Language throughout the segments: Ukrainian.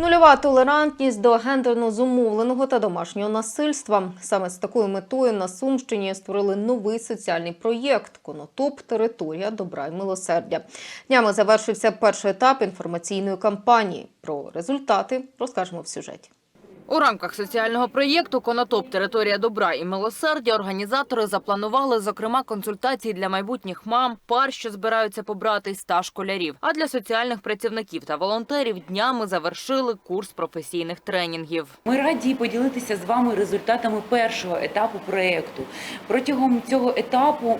Нульова толерантність до гендерно зумовленого та домашнього насильства. Саме з такою метою на Сумщині створили новий соціальний проєкт Конотоп Територія добра і милосердя. Днями завершився перший етап інформаційної кампанії. Про результати розкажемо в сюжеті. У рамках соціального проєкту «Конотоп. Територія добра і милосердя» організатори запланували, зокрема, консультації для майбутніх мам, пар, що збираються побратись, та школярів. А для соціальних працівників та волонтерів днями завершили курс професійних тренінгів. Ми раді поділитися з вами результатами першого етапу проєкту. Протягом цього етапу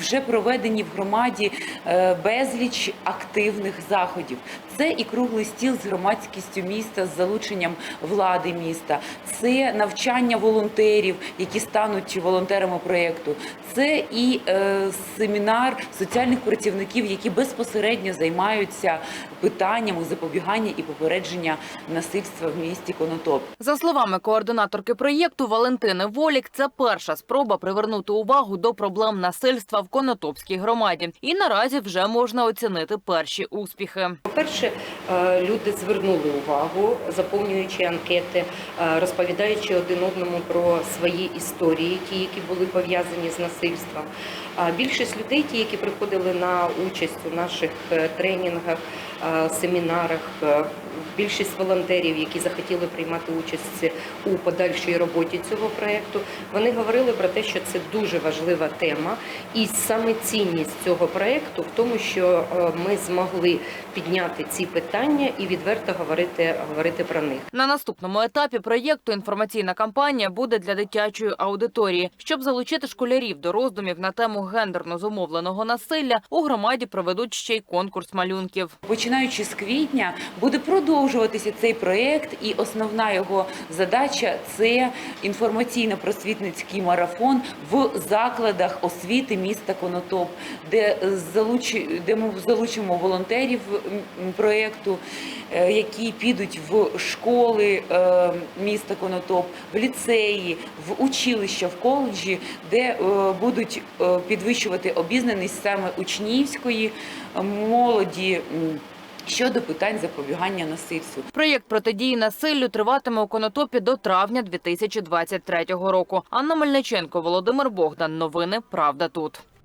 вже проведені в громаді е, безліч активних заходів. Це і круглий стіл з громадськістю міста з залученням влади міста, це навчання волонтерів, які стануть волонтерами проєкту. Це і е, семінар соціальних працівників, які безпосередньо займаються питаннями запобігання і попередження насильства в місті Конотоп. За словами координаторки проєкту Валентини Волік, це перша спроба привернути увагу до проблем насильства в Конотопській громаді. І наразі вже можна оцінити перші успіхи. По-перше, е, люди звернули увагу, заповнюючи анкети, е, розповідаючи один одному про свої історії, ті, які були пов'язані з насильством. Більшість людей, ті, які приходили на участь у наших е, тренінгах, семінарах, більшість волонтерів, які захотіли приймати участь у подальшій роботі цього проєкту, вони говорили про те, що це дуже важлива тема, і саме цінність цього проєкту в тому, що е, ми змогли підняти ці питання і відверто говорити, говорити про них. На наступному етапі проєкту інформаційна кампанія буде для дитячої аудиторії. Щоб залучити школярів до роздумів на тему гендерно зумовленого насилля, у громаді проведуть ще й конкурс малюнків. Починаючи з квітня, буде продовжуватися цей проєкт, і основна його задача це інформаційно-просвітницький марафон в закладах освіти міста Конотоп, де де ми залучимо волонтерів проєкту, е, які підуть в школи е, міста Конотоп, в ліцеї, в училища, в коледжі, де е, будуть підвищувати обізнаність саме учнівської молоді. Щодо питань запобігання насильству, Проєкт протидії насиллю триватиме у Конотопі до травня 2023 року. Анна Мельниченко, Володимир Богдан. Новини Правда тут.